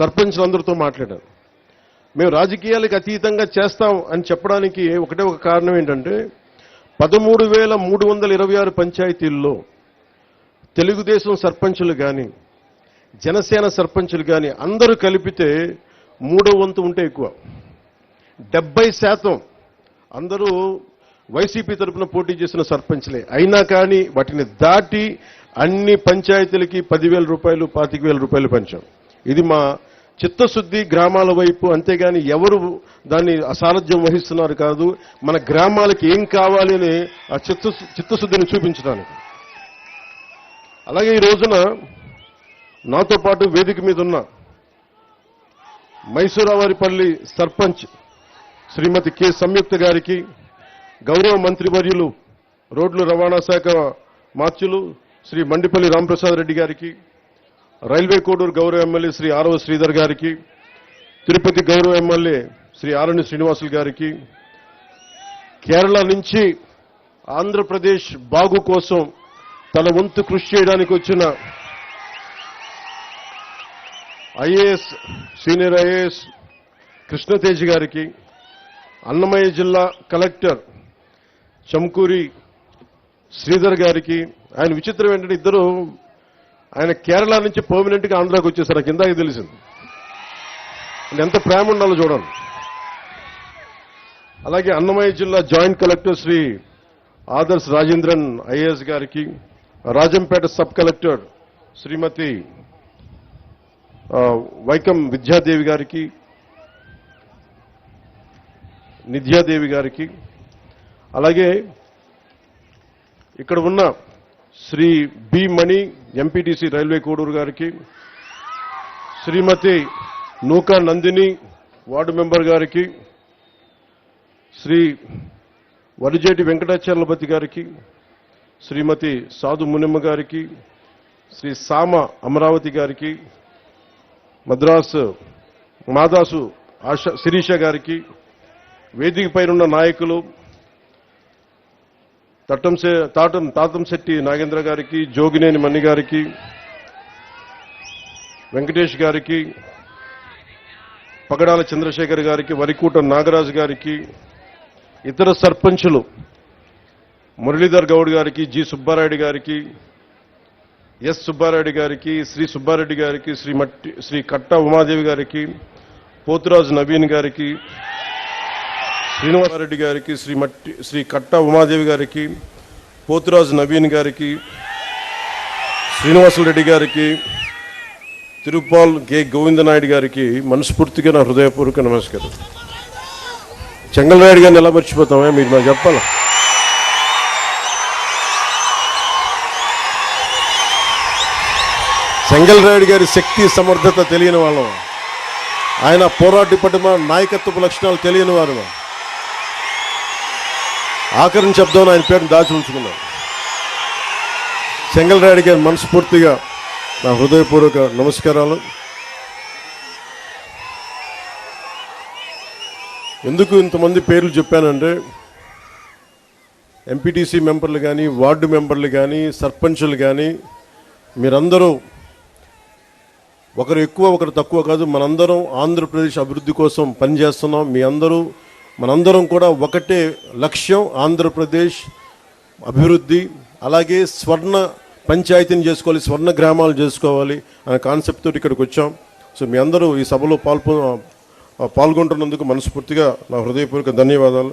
సర్పంచ్లు అందరితో మాట్లాడాను మేము రాజకీయాలకు అతీతంగా చేస్తాం అని చెప్పడానికి ఒకటే ఒక కారణం ఏంటంటే పదమూడు వేల మూడు వందల ఇరవై ఆరు పంచాయతీల్లో తెలుగుదేశం సర్పంచులు కానీ జనసేన సర్పంచులు కానీ అందరూ కలిపితే మూడో వంతు ఉంటే ఎక్కువ. డెబ్బై శాతం అందరూ వైసీపీ తరపున పోటీ చేసిన సర్పంచ్లే. అయినా కానీ వాటిని దాటి అన్ని పంచాయతీలకి పదివేల రూపాయలు పాతిక వేల రూపాయలు పంచాం. ఇది మా చిత్తశుద్ధి గ్రామాల వైపు అంతేగాని ఎవరు దాన్ని అసారథ్యం వహిస్తున్నారు కాదు. మన గ్రామాలకి ఏం కావాలి అని ఆ చిత్త చిత్తశుద్ధిని చూపించడానికి. అలాగే ఈ రోజున నాతో పాటు వేదిక మీద ఉన్న మైసూరావారిపల్లి సర్పంచ్ శ్రీమతి కె. సంయుక్త గారికి గౌరవ మంత్రివర్యులు రోడ్లు రవాణా శాఖ మార్చులు శ్రీ మండిపల్లి రాంప్రసాద్ రెడ్డి గారికి రైల్వే కోడూరు గౌరవ ఎమ్మెల్యే శ్రీ ఆరవ శ్రీధర్ గారికి తిరుపతి గౌరవ ఎమ్మెల్యే శ్రీ ఆరణి శ్రీనివాసులు గారికి కేరళ నుంచి ఆంధ్రప్రదేశ్ బాగు కోసం తన వంతు కృషి చేయడానికి వచ్చిన ఐఏఎస్ సీనియర్ ఐఏఎస్ కృష్ణతేజ్ గారికి అన్నమయ్య జిల్లా కలెక్టర్ చంకూరి శ్రీధర్ గారికి ఆయన విచిత్రం ఏంటంటే ఇద్దరు ఆయన కేరళ నుంచి పర్మనెంట్గా ఆంధ్రాకి వచ్చేసారు. నాకు తెలిసింది. ఎంత ప్రేమ ఉండాలో చూడండి. అలాగే అన్నమయ్య జిల్లా joint collector Shri Adarsh Rajendran IAS గారికి రాజంపేట సబ్ కలెక్టర్ శ్రీమతి వైకం విద్యాదేవి గారికి నిద్యాదేవి గారికి అలాగే ఇక్కడ ఉన్న Shri B Mani MPTC railway Koduru గారికి శ్రీమతి నూకా నందిని వార్డు మెంబర్ గారికి శ్రీ వరిజేటి వెంకటాచలపతి గారికి శ్రీమతి సాధు మునిమ్మ గారికి శ్రీ సామ అమరావతి గారికి మద్రాసు మాదాసు ఆశ శిరీష గారికి వేదిక పైనున్న నాయకులు తట్టం తాటం తాతంశెట్టి నాగేంద్ర గారికి జోగినేని మణి గారికి వెంకటేష్ గారికి పగడాల చంద్రశేఖర్ గారికి వరికూట నాగరాజు గారికి ఇతర సర్పంచులు మురళీధర్ గౌడ్ గారికి జి సుబ్బారాయుడు గారికి ఎస్ సుబ్బారెడ్డి గారికి శ్రీ సుబ్బారెడ్డి గారికి శ్రీ మట్టి శ్రీ కట్ట ఉమాదేవి గారికి పోతురాజు నవీన్ గారికి శ్రీనివాసరెడ్డి గారికి శ్రీ మట్టి శ్రీ కట్ట ఉమాదేవి గారికి పోతురాజు నవీన్ గారికి శ్రీనివాసరెడ్డి గారికి తిరుపాల్ కె. గోవిందనాయుడు గారికి మనస్ఫూర్తిగా నా హృదయపూర్వక నమస్కారం. చెంగల్నాయుడు గారిని ఎలా మర్చిపోతామే? మీరు నాకు చెప్పాలా? చెంగల్రాయుడు గారి శక్తి సమర్థత తెలియని వాళ్ళం. ఆయన పోరాటి పటిమ నాయకత్వపు లక్షణాలు తెలియని వారు. ఆఖరిని శబ్దం ఆయన పేరుని దాచి ఉంచుకున్నాను. చెంగలరాయుడు గారి మనస్ఫూర్తిగా నా హృదయపూర్వక నమస్కారాలు. ఎందుకు ఇంతమంది పేర్లు చెప్పానంటే ఎంపీటీసీ మెంబర్లు కానీ వార్డు మెంబర్లు కానీ సర్పంచులు కానీ మీరందరూ ఒకరు ఎక్కువ ఒకరు తక్కువ కాదు మనందరం ఆంధ్రప్రదేశ్ అభివృద్ధి కోసం పనిచేస్తున్నాం. మీ అందరూ మనందరం కూడా ఒకటే లక్ష్యం ఆంధ్రప్రదేశ్ అభివృద్ధి అలాగే స్వర్ణ పంచాయతీని చేసుకోవాలి స్వర్ణ గ్రామాలు చేసుకోవాలి అనే కాన్సెప్ట్ తోటి ఇక్కడికి వచ్చాం. సో మీ అందరూ ఈ సభలో పాల్పొ పాల్గొంటున్నందుకు మనస్ఫూర్తిగా నా హృదయపూర్వక ధన్యవాదాలు.